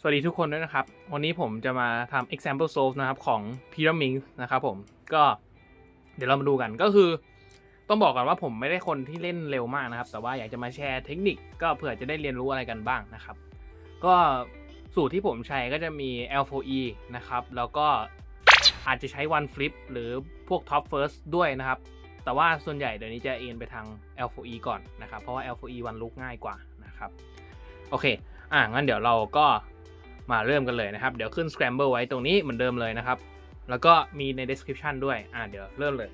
สวัสดีทุกคนด้วยนะครับ วันนี้ผมจะมาทำ example solve นะครับของ Pyramid นะครับผม ก็เดี๋ยวเรามาดูกันก็คือ ต้องบอกก่อนว่าผมไม่ได้คนที่เล่นเร็วมากนะครับ แต่ว่าอยากจะมาแชร์เทคนิคก็เผื่อจะได้เรียนรู้อะไรกันบ้างนะครับ ก็สูตรที่ผมใช้ก็จะมี L4E นะครับ แล้วก็อาจจะใช้ one flip หรือพวก top first ด้วยนะครับ แต่ว่าส่วนใหญ่เดี๋ยวนี้จะเอ็นไปทาง L4E ก่อนนะครับ เพราะว่า L4E one look ง่ายกว่านะครับ โอเค อะงั้นเดี๋ยวเราก็ มาเริ่มกันเลยนะครับ เดี๋ยวขึ้น scramble ไว้ตรงนี้เหมือนเดิมเลยนะครับ แล้วก็มีใน description ด้วย อะเดี๋ยวเริ่มเลย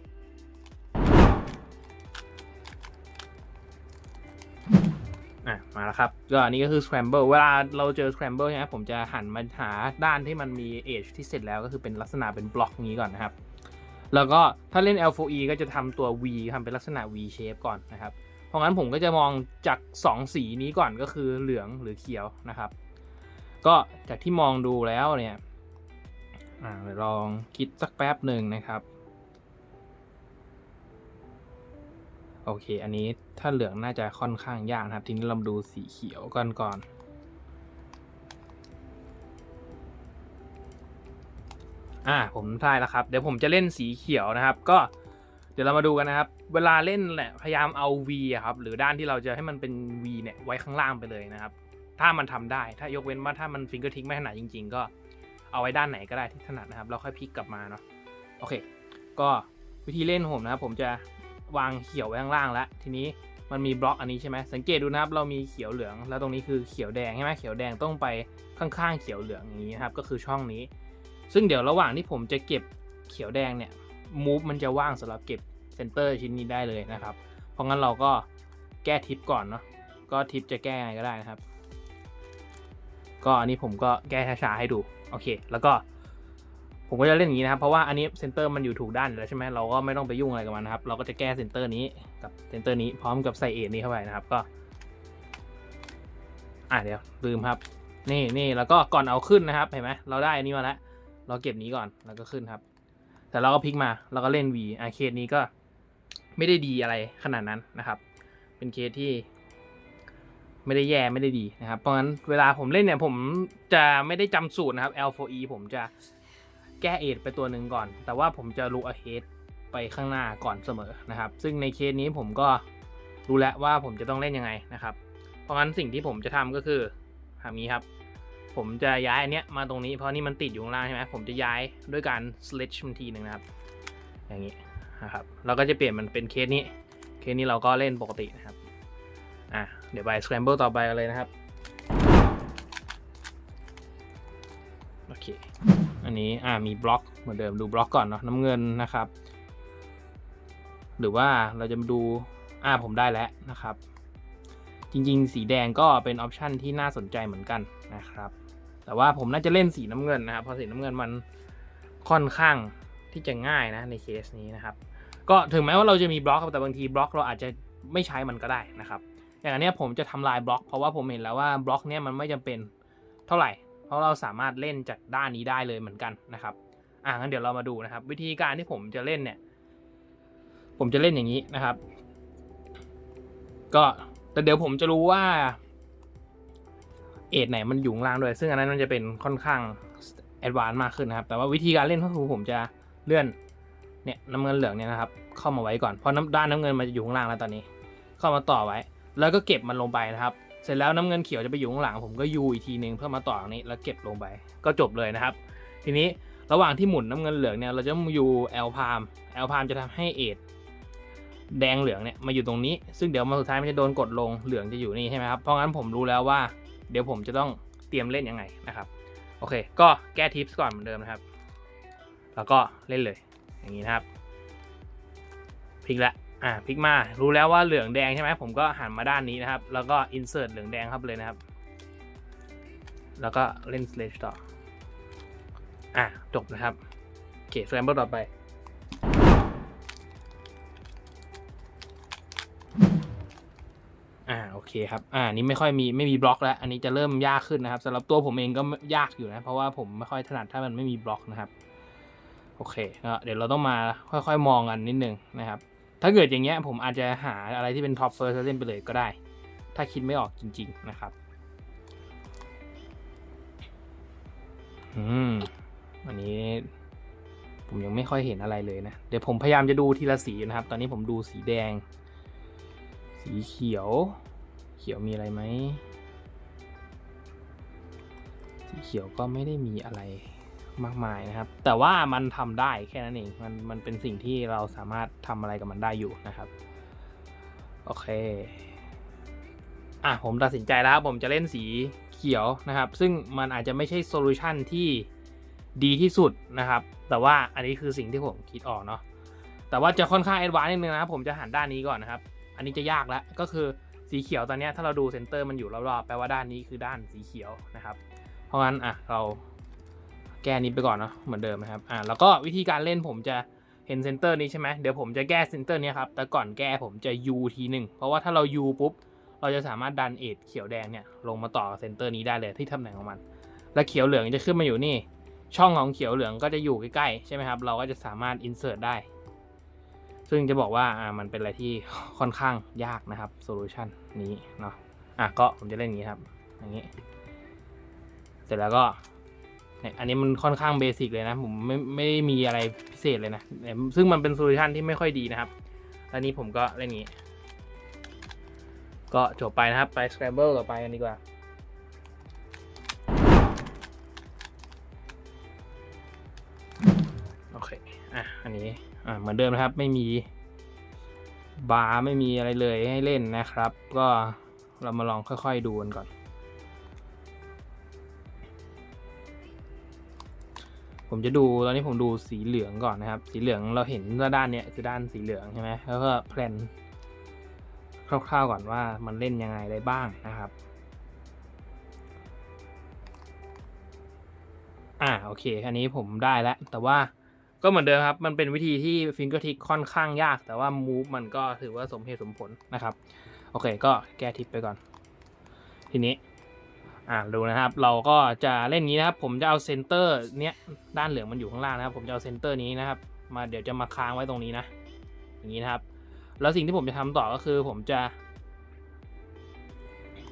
อะ มาแล้วครับ ก็อันนี้ก็คือ scramble เวลาเราเจอ scramble ใช่ไหมผมจะหันมาหาด้านที่มันมี edge ที่เสร็จแล้วก็คือเป็นลักษณะเป็นบล็อกนี้ก่อนนะครับ แล้วก็ถ้าเล่น L4E ก็จะทำตัว V ทำเป็นลักษณะ V shape ก่อนนะครับ เพราะงั้นผมก็จะมองจาก 2 สีนี้ก่อนก็คือเหลืองหรือเขียวนะครับ ก็จากที่มองดูแล้วเนี่ยอลองคิดสักแป๊บหนึ่งนะครับ โอเค อันนี้ถ้าเหลืองน่าจะค่อนข้างยากนะครับ ทีนี้เราดูสีเขียวก่อนก่อนอ่าผมทายแล้วครับ เดี๋ยวผมจะเล่นสีเขียวนะครับ ก็เดี๋ยวเรามาดูกันนะครับ เวลาเล่นแหละพยายามเอา V ครับหรือด้านที่เราจะให้มันเป็น V เนี่ยไว้ข้างล่างไปเลยนะครับ ถ้ามันทำได้ ถ้ายกเว้นว่าถ้ามันฟิงเกอร์ทิกไม่ถนัดจริง ๆ ก็เอาไว้ด้านไหนก็ได้ที่ถนัดนะครับแล้วค่อยพลิกกลับมาเนาะโอเค ก็วิธีเล่นผมนะครับผมจะวางเขียวไว้ข้างล่างแล้วทีนี้มันมีบล็อกอันนี้ใช่ไหมสังเกตดูนะครับเรามีเขียวเหลือง แล้วตรงนี้คือเขียวแดงใช่ไหมเขียวแดงต้องไปข้างๆเขียวเหลืองอย่างนี้นะครับก็คือช่องนี้ ซึ่งเดี๋ยวระหว่างที่ผมจะเก็บเขียวแดงเนี่ยมูฟมันจะว่างสำหรับเก็บเซนเตอร์ชิ้นนี้ได้เลยนะครับ เพราะงั้นเราก็แก้ทิปก่อนเนาะก็ทิปจะแก้ไงก็ได้นะครับ ก็อันนี้ผมก็แก้ช้าๆให้ดู โอเค แล้วก็ ผมก็จะเล่นอย่างนี้นะครับ เพราะว่าอันนี้เซนเตอร์มันอยู่ถูกด้านแล้วใช่ไหมเราก็ไม่ต้องไปยุ่งอะไรกับมันนะครับ เราก็จะแก้เซนเตอร์นี้กับเซนเตอร์นี้พร้อมกับใส่เอทนี้เข้าไปนะครับ ก็ อะเดี๋ยวลืมครับ นี่นี่แล้วก็ก่อนเอาขึ้นนะครับ เห็นไหมเราได้อันนี้มาแล้ว เราเก็บนี้ก่อนแล้วก็ขึ้นครับ แต่เราก็พลิกมาเราก็เล่น V อะเคสนี้ก็ไม่ได้ดีอะไรขนาดนั้นนะครับ เป็นเคสที่ ไม่ได้แย่ไม่ได้ดีนะครับ เพราะงั้นเวลาผมเล่นเนี่ยผมจะไม่ได้จำสูตรนะครับ L4E ผมจะแก้เอทไปตัวหนึ่งก่อน แต่ว่าผมจะลุกอเฮดไปข้างหน้าก่อนเสมอนะครับ ซึ่งในเคสนี้ผมก็รู้แล้วว่าผมจะต้องเล่นยังไงนะครับ เพราะงั้นสิ่งที่ผมจะทำก็คือทำนี้ครับ ผมจะย้ายอันเนี้ยมาตรงนี้เพราะนี่มันติดอยู่ข้างล่างใช่ไหมผมจะย้ายด้วยการ sledge มันทีหนึ่งนะครับ อย่างนี้นะครับเราก็จะเปลี่ยนมันเป็นเคสนี้ เคสนี้เราก็เล่นปกตินะครับ อะ เดี๋ยวไป scramble ต่อไปกันเลยนะครับ โอเค อันนี้อ่ามีบล็อกเหมือนเดิมดูบล็อกก่อนเนาะน้ำเงินนะครับ หรือว่าเราจะมาดูอ่าผมได้แล้วนะครับ จริงๆ สีแดงก็เป็นออปชันที่น่าสนใจเหมือนกันนะครับ แต่ว่าผมน่าจะเล่นสีน้ำเงินนะครับเพราะสีน้ำเงินมันค่อนข้างที่จะง่ายนะในเคสนี้นะครับ ก็ถึงแม้ว่าเราจะมีบล็อกแต่บางทีบล็อกเราอาจจะไม่ใช้มันก็ได้นะครับ อย่างอันนี้ผมจะทำลายบล็อก เพราะว่าผมเห็นแล้วว่าบล็อกเนี้ยมันไม่จำเป็นเท่าไหร่ เพราะเราสามารถเล่นจากด้านนี้ได้เลยเหมือนกันนะครับอะงั้นเดี๋ยวเรามาดูนะครับ วิธีการที่ผมจะเล่นเนี่ย ผมจะเล่นอย่างนี้นะครับ ก็แต่เดี๋ยวผมจะรู้ว่าเอทไหนมันอยู่ล่างด้วย ซึ่งอันนั้นมันจะเป็นค่อนข้างแอดวานซ์มากขึ้นนะครับ แต่ว่าวิธีการเล่นก็คือผมจะเลื่อนเนี่ยน้ำเงินเหลืองเนี่ยนะครับ เข้ามาไว้ก่อนเพราะน้ำด้านน้ำเงินมันจะอยู่ข้างล่างแล้วตอนนี้ เข้ามาต่อไว้ แล้วก็เก็บมันลงไปนะครับ เสร็จแล้วน้ำเงินเขียวจะไปอยู่ข้างหลังผมก็ยูอีกทีนึงเพื่อมาต่อตรงนี้แล้วเก็บลงไป ก็จบเลยนะครับ ทีนี้ระหว่างที่หมุนน้ำเงินเหลืองเนี่ยเราจะยูแอลพามแอลพามจะทำให้เอทแดงเหลืองเนี่ยมาอยู่ตรงนี้ ซึ่งเดี๋ยวมาสุดท้ายมันจะโดนกดลงเหลืองจะอยู่นี่ใช่ไหมครับเพราะงั้นผมรู้แล้วว่า เดี๋ยวผมจะต้องเตรียมเล่นยังไงนะครับโอเค ก็แก้ทิปส์ก่อนเหมือนเดิมนะครับ แล้วก็เล่นเลย อย่างนี้นะครับพลิกละ อ่าพลิกมารู้แล้วว่าเหลืองแดงใช่ไหมผมก็หันมาด้านนี้นะครับ แล้วก็ insert เหลืองแดงครับเลยนะครับ แล้วก็เล่น slash ต่อ อะจบนะครับโอเค scramble ต่อไปอ่าโอเคครับอ่านี้ไม่ค่อยมีไม่มีบล็อกแล้ว อันนี้จะเริ่มยากขึ้นนะครับสำหรับตัวผมเองก็ยากอยู่นะ เพราะว่าผมไม่ค่อยถนัดถ้ามันไม่มีบล็อกนะครับ โอเคเดี๋ยวเราต้องมาค่อยๆ มองกันนิดนึงนะครับ ถ้าเกิดอย่างเงี้ยผมอาจจะหาอะไรที่เป็นท็อปเฟิร์สเล่นไปเลยก็ได้ ถ้าคิดไม่ออกจริง ๆ นะครับ อืมอันนี้ผมยังไม่ค่อยเห็นอะไรเลยนะ เดี๋ยวผมพยายามจะดูทีละสีนะครับ ตอนนี้ผมดูสีแดง สีเขียว เขียวมีอะไรไหม สีเขียวก็ไม่ได้มีอะไร มากมายนะครับ แต่ว่ามันทำได้แค่นั้นเอง มันมันเป็นสิ่งที่เราสามารถทำอะไรกับมันได้อยู่นะครับ โอเค อะผมตัดสินใจแล้วผมจะเล่นสีเขียวนะครับ ซึ่งมันอาจจะไม่ใช่โซลูชันที่ดีที่สุดนะครับ แต่ว่าอันนี้คือสิ่งที่ผมคิดออกเนาะ แต่ว่าจะค่อนข้างแอดวานซ์นิดนึงนะครับ ผมจะหันด้านนี้ก่อนนะครับ อันนี้จะยากแล้ว ก็คือสีเขียวตอนนี้ถ้าเราดูเซนเตอร์มันอยู่รอบๆ แปลว่าด้านนี้คือด้านสีเขียวนะครับ เพราะงั้นอะเรา แก้นี้ไปก่อนเนาะเหมือนเดิมนะครับอะแล้วก็วิธีการเล่นผมจะเห็นเซนเตอร์นี้ใช่ไหมเดี๋ยวผมจะแก้เซนเตอร์นี้ครับ แต่ก่อนแก้ผมจะ U ทีหนึ่งเพราะว่าถ้าเรา U ปุ๊บ เราจะสามารถดันเอทเขียวแดงเนี่ยลงมาต่อเซนเตอร์นี้ได้เลยที่ตำแหน่งของมัน และเขียวเหลืองจะขึ้นมาอยู่นี่ ช่องของเขียวเหลืองก็จะอยู่ใกล้ๆใช่ไหมครับ เราก็จะสามารถ insert ได้ ซึ่งจะบอกว่าอ่ามันเป็นอะไรที่ค่อนข้างยากนะครับโซลูชันนี้เนาะอะก็ผมจะเล่นอย่างนี้ครับอย่างนี้ เสร็จแล้วก็ เนี่ยอันนี้มันค่อนข้างเบสิกเลยนะผมไม่ไม่ได้มีอะไรพิเศษเลยนะซึ่งมันเป็นโซลูชันที่ไม่ค่อยดีนะครับแล้วนี้ผมก็เล่นนี้ ก็จบไปนะครับ ไป Scramble ต่อไปกันดีกว่าโอเคอะอันนี้อะเหมือนเดิมนะครับไม่มีบาร์ไม่มีอะไรเลยให้เล่นนะครับ ก็เรามาลองค่อย ๆ ดูกันก่อน ผมจะดูตอนนี้ผมดูสีเหลืองก่อนนะครับ สีเหลืองเราเห็นด้านเนี้ยคือด้านสีเหลืองใช่ไหมแล้วก็แพลนคร่าวๆก่อนว่ามันเล่นยังไงได้บ้างนะครับ อ่าโอเค อันนี้ผมได้แล้ว แต่ว่าก็เหมือนเดิมครับ มันเป็นวิธีที่ฟิงเกอร์ทิกค่อนข้างยาก แต่ว่ามูฟมันก็ถือว่าสมเหตุสมผลนะครับ โอเค ก็แก้ทิปไปก่อน ทีนี้ อ่าดูนะครับ เราก็จะเล่นงนี้นะครับ ผมจะเอาเซนเตอร์เนี้ยด้านเหลืองมันอยู่ข้างล่างนะครับ ผมจะเอาเซนเตอร์นี้นะครับ มาเดี๋ยวจะมาค้างไว้ตรงนี้นะ อย่างนี้นะครับ แล้วสิ่งที่ผมจะทำต่อก็คือผมจะ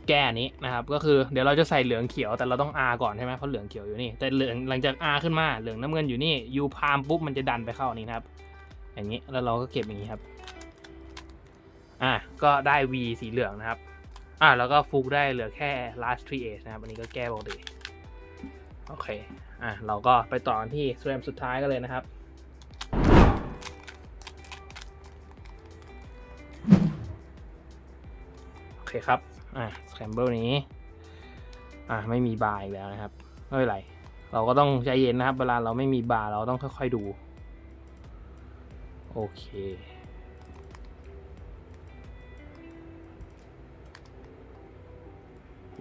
แก้นี้นะครับก็คือเดี๋ยวเราจะใส่เหลืองเขียวแต่เราต้อง R ก่อนใช่ไหมเพราะเหลืองเขียวอยู่นี่แต่เหลืองหลังจาก R ขึ้นมาเหลืองน้ำเงินอยู่นี่ U พามปุ๊บมันจะดันไปเข้านนี้นะครับ อย่างนี้แล้วเราก็เก็บอย่างนี้ครับ อะก็ได้ V สีเหลืองนะครับ อะแล้วก็ฟุกได้เหลือแค่ last three edge นะครับ อันนี้ก็แก้ปกติโอเค อะ เราก็ไปต่อกันที่สแรมสุดท้ายกันเลยนะครับ โอเคครับ อ่าสแคมเบิลนี้ อ่าไม่มีบาร์อีกแล้วนะครับ ไม่เป็นไร เราก็ต้องใจเย็นนะครับ เวลาเราไม่มีบาร์เราต้องค่อยๆดู โอเค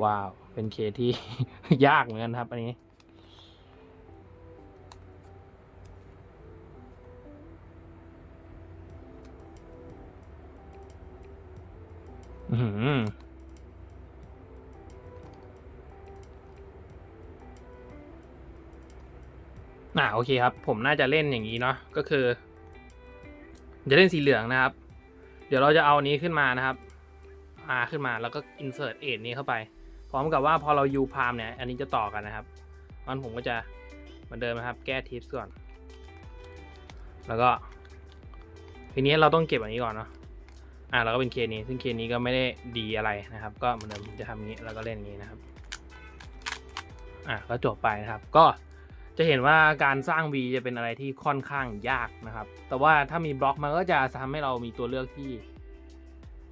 ว้าว เป็นเคสที่ ยากเหมือนกันครับ อันนี้ อือหืออ่าโอเคครับ ผมน่าจะเล่นอย่างนี้เนาะก็คือ จะเล่นสีเหลืองนะครับ เดี๋ยวเราจะเอาอันนี้ขึ้นมานะครับ R ขึ้นมาแล้วก็ insert เอ d นี้เข้าไป พร้อมกับว่าพอเรา U พามเนี่ย อันนี้จะต่อกันนะครับมันผมก็จะเหมือนเดิมนะครับ แก้ทิปก่อน แล้วก็ ทีนี้เราต้องเก็บอันนี้ก่อนเนาะ อ่าแล้วก็เป็นเคนี้ ซึ่งเคนี้ก็ไม่ได้ดีอะไรนะครับ ก็เหมือนเดิมผมจะทำอย่างนี้แล้วก็เล่นอย่างนี้นะครับ อะก็จบไปนะครับ ก็จะเห็นว่าการสร้าง V จะเป็นอะไรที่ค่อนข้างยากนะครับ แต่ว่าถ้ามีบล็อกมันก็จะทำให้เรามีตัวเลือกที่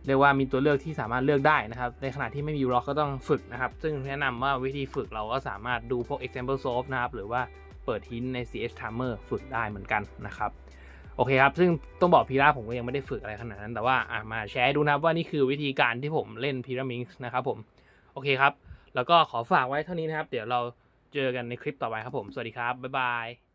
เรียกว่ามีตัวเลือกที่สามารถเลือกได้นะครับ ในขณะที่ไม่มีล็อกก็ต้องฝึกนะครับ ซึ่งแนะนำว่าวิธีฝึกเราก็สามารถดูพวก example solve นะครับ หรือว่าเปิดทินใน CS timer ฝึกได้เหมือนกันนะครับโอเคครับ ซึ่งต้องบอกพีราผมก็ยังไม่ได้ฝึกอะไรขนาดนั้น แต่ว่ามาแชร์ดูนะครับว่านี่คือวิธีการที่ผมเล่นพีรามิงนะครับผม โอเคครับ แล้วก็ขอฝากไว้เท่านี้นะครับ เดี๋ยวเราเจอกันในคลิปต่อไปครับผม สวัสดีครับ บ๊ายบาย